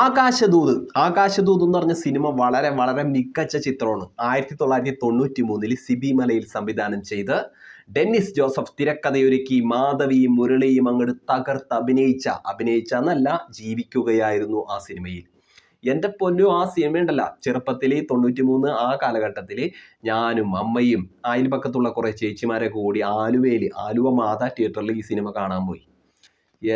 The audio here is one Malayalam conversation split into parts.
ആകാശദൂത്. ആകാശദൂത് എന്ന് പറഞ്ഞ സിനിമ വളരെ വളരെ മികച്ച ചിത്രമാണ്. ആയിരത്തി തൊള്ളായിരത്തി തൊണ്ണൂറ്റി മൂന്നിൽ സിബി മലയിൽ സംവിധാനം ചെയ്ത് ഡെന്നിസ് ജോസഫ് തിരക്കഥയൊരുക്കി മാധവിയും മുരളിയും അങ്ങോട്ട് തകർത്ത് അഭിനയിച്ച അഭിനയിച്ച എന്നല്ല ജീവിക്കുകയായിരുന്നു ആ സിനിമയിൽ. എന്റെ പൊന്നു ആ സിനിമ ഉണ്ടല്ല. ചെറുപ്പത്തിൽ തൊണ്ണൂറ്റി മൂന്ന് ആ കാലഘട്ടത്തിൽ ഞാനും അമ്മയും അയൽപക്കത്തുള്ള കുറേ ചേച്ചിമാരെ കൂടി ആലുവയിൽ ആലുവ മാതാ തിയേറ്ററിൽ ഈ സിനിമ കാണാൻ പോയി.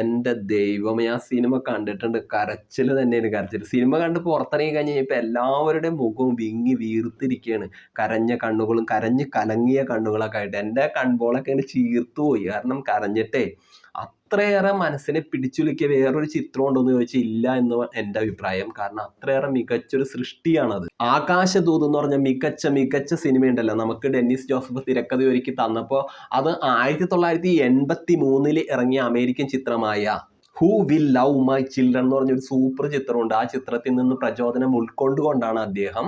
എന്റെ ദൈവമേ ആ സിനിമ കണ്ടിട്ടുണ്ട്. കരച്ചിൽ തന്നെയാണ് കരച്ചിൽ സിനിമ കണ്ട് പുറത്തിറങ്ങി കഴിഞ്ഞ് കഴിഞ്ഞപ്പോൾ എല്ലാവരുടെയും മുഖവും വിങ്ങി വീർത്തിരിക്കുകയാണ് കരഞ്ഞ കണ്ണുകളും കരഞ്ഞ് കലങ്ങിയ കണ്ണുകളൊക്കെ ആയിട്ട്. എന്റെ കൺപോളൊക്കെ ഇങ്ങനെ ചീർത്തു പോയി. കാരണം കരഞ്ഞിട്ടേ അത്രയേറെ മനസ്സിനെ പിടിച്ചുലുക്കിയ വേറൊരു ചിത്രം ഉണ്ടോയെന്ന് ചോദിച്ചാൽ ഇല്ല എന്ന് എന്റെ അഭിപ്രായം. കാരണം അത്രയേറെ മികച്ചൊരു സൃഷ്ടിയാണത്. ആകാശദൂത് എന്ന് പറഞ്ഞ മികച്ച മികച്ച സിനിമ ഉണ്ടല്ലോ നമുക്ക് ഡെന്നിസ് ജോസഫ് തിരക്കഥ ഒരുക്കി തന്നപ്പോൾ അത് ആയിരത്തി തൊള്ളായിരത്തി എൺപത്തി മൂന്നിൽ ഇറങ്ങിയ അമേരിക്കൻ ചിത്രമായ who will love my children എന്ന് പറഞ്ഞൊരു സൂപ്പർ ചിത്രമുണ്ട്. ആ ചിത്രത്തിൽ നിന്ന് പ്രചോദനം ഉൾക്കൊണ്ടുകൊണ്ടാണ് അദ്ദേഹം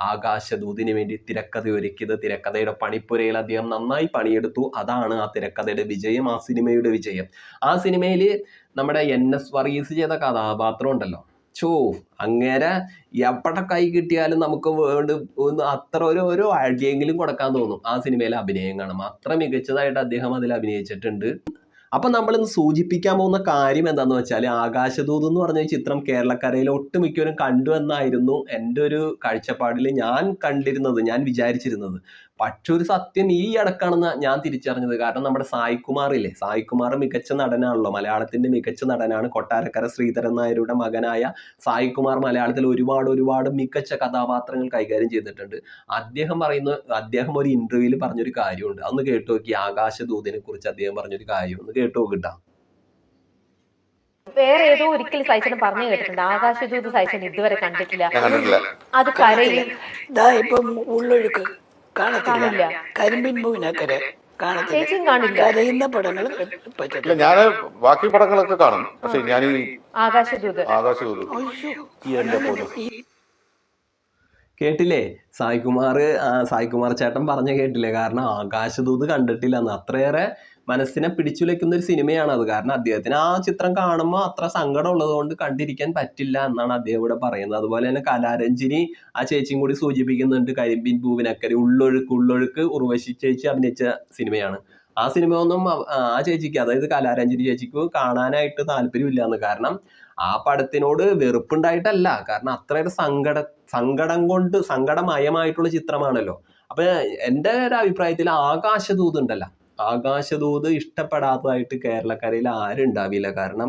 ആകാശദൂതിന് വേണ്ടി തിരക്കഥ ഒരുക്കിയത്. തിരക്കഥയുടെ പണിപ്പുരയിൽ അദ്ദേഹം നന്നായി പണിയെടുത്തു. അതാണ് ആ തിരക്കഥയുടെ വിജയം ആ സിനിമയുടെ വിജയം. ആ സിനിമയിൽ നമ്മുടെ എൻ എസ് വർഗീസ് ചെയ്ത കഥാപാത്രം ഉണ്ടല്ലോ. ചോ അങ്ങനെ എവിടെ കൈ കിട്ടിയാലും നമുക്ക് വേണ്ട അത്ര ഒരു ഒരു അടിയെങ്കിലും കൊടുക്കാൻ തോന്നും. ആ സിനിമയിലെ അഭിനയം കാണും. അത്ര മികച്ചതായിട്ട് അദ്ദേഹം അതിൽ അഭിനയിച്ചിട്ടുണ്ട്. അപ്പം നമ്മളിന്ന് സൂചിപ്പിക്കാൻ പോകുന്ന കാര്യം എന്താന്ന് വെച്ചാൽ ആകാശദൂത് എന്ന് പറഞ്ഞ ചിത്രം കേരളക്കരയിൽ ഒട്ടുമിക്കവരും കണ്ടു എന്നായിരുന്നു എന്റെ ഒരു കാഴ്ചപ്പാടിൽ ഞാൻ കണ്ടിരുന്നത് ഞാൻ വിചാരിച്ചിരുന്നത്. പക്ഷെ ഒരു സത്യം ഈ അടക്കാണെന്ന് ഞാൻ തിരിച്ചറിഞ്ഞത്. കാരണം നമ്മുടെ സായികുമാർ ഇല്ലേ സായികുമാർ മികച്ച നടനാണല്ലോ. മലയാളത്തിന്റെ മികച്ച നടനാണ് കൊട്ടാരക്കര ശ്രീധരൻ നായരുടെ മകനായ സായികുമാർ മലയാളത്തിൽ ഒരുപാട് ഒരുപാട് മികച്ച കഥാപാത്രങ്ങൾ കൈകാര്യം ചെയ്തിട്ടുണ്ട്. അദ്ദേഹം പറയുന്ന അദ്ദേഹം ഒരു ഇന്റർവ്യൂവിൽ പറഞ്ഞൊരു കാര്യമുണ്ട്. അന്ന് കേട്ടു നോക്കി. ആകാശദൂതിനെ കുറിച്ച് അദ്ദേഹം പറഞ്ഞൊരു കാര്യം കേട്ടു കിട്ടാം വേറെ ഏതോ ഒരിക്കൽ സൈച്ചൻ പറഞ്ഞു കേട്ടിട്ടുണ്ട്. ആകാശദൂത് സൈച്ചൻ ഇതുവരെ കണ്ടിട്ടില്ല. അത് കരയും ദാ ഇപ്പം ഉള്ളൊഴുക്ക് കാണത്തില്ല. കരിമ്പിൻ പൂവിനക്കരെ കാണത്തില്ല. ചേച്ചിയും കാണില്ല. കരയുന്ന പടങ്ങൾ പറ്റില്ല ഞാൻ ബാക്കി പടങ്ങളൊക്കെ കാണും. പക്ഷെ ഞാൻ ഈ ആകാശദൂത് ആകാശദൂത് ഈ എന്റെ പോലും കേട്ടില്ലേ? സായികുമാർ സായികുമാർ ചേട്ടൻ പറഞ്ഞ കേട്ടില്ലേ? കാരണം ആകാശദൂത് കണ്ടിട്ടില്ല എന്ന് അത്രയേറെ മനസ്സിനെ പിടിച്ചുലയ്ക്കുന്ന ഒരു സിനിമയാണ് അത്. കാരണം അദ്ദേഹത്തിന് ആ ചിത്രം കാണുമ്പോൾ അത്ര സങ്കടം ഉള്ളതുകൊണ്ട് കണ്ടിരിക്കാൻ പറ്റില്ല എന്നാണ് അദ്ദേഹം ഇവിടെ പറയുന്നത്. അതുപോലെ തന്നെ കലാരഞ്ജിനി ആ ചേച്ചിയും കൂടി സൂചിപ്പിക്കുന്നുണ്ട് കരിമ്പിൻ പൂവിനക്കരെ ഉള്ളൊഴുക്ക് ഉള്ളൊഴുക്ക് ഉർവശി ചേച്ചി അഭിനയിച്ച സിനിമയാണ്. ആ സിനിമ ഒന്നും ആ ചേച്ചിക്ക് അതായത് കലാരഞ്ജിനി ചേച്ചിക്ക് കാണാനായിട്ട് താല്പര്യമില്ലാന്ന്. കാരണം ആ പടത്തിനോട് വെറുപ്പുണ്ടായിട്ടല്ല. കാരണം അത്രയൊരു സങ്കട സങ്കടം കൊണ്ട് സങ്കടമയമായിട്ടുള്ള ചിത്രമാണല്ലോ. അപ്പൊ എന്റെ ഒരു അഭിപ്രായത്തിൽ ആകാശദൂത് ഉണ്ടല്ലോ. ആകാശദൂത് ഇഷ്ടപ്പെടാത്തതായിട്ട് കേരളക്കരയിൽ ആരും ഉണ്ടാവില്ല. കാരണം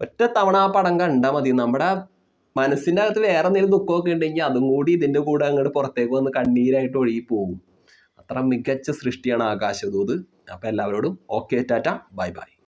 ഒറ്റ തവണ ആ പടം കണ്ടാൽ മതി. നമ്മുടെ മനസ്സിന്റെ അകത്ത് വേറെ എന്തെങ്കിലും ദുഃഖമൊക്കെ ഉണ്ടെങ്കിൽ അതും കൂടി ഇതിന്റെ കൂടെ അങ്ങോട്ട് പുറത്തേക്ക് വന്ന് കണ്ണീരായിട്ട് ഒഴുകി പോകും. അത്ര മികച്ച സൃഷ്ടിയാണ് ആകാശദൂത്. അപ്പോൾ എല്ലാവരോടും ഓക്കെ ടാറ്റ ബൈ ബൈ.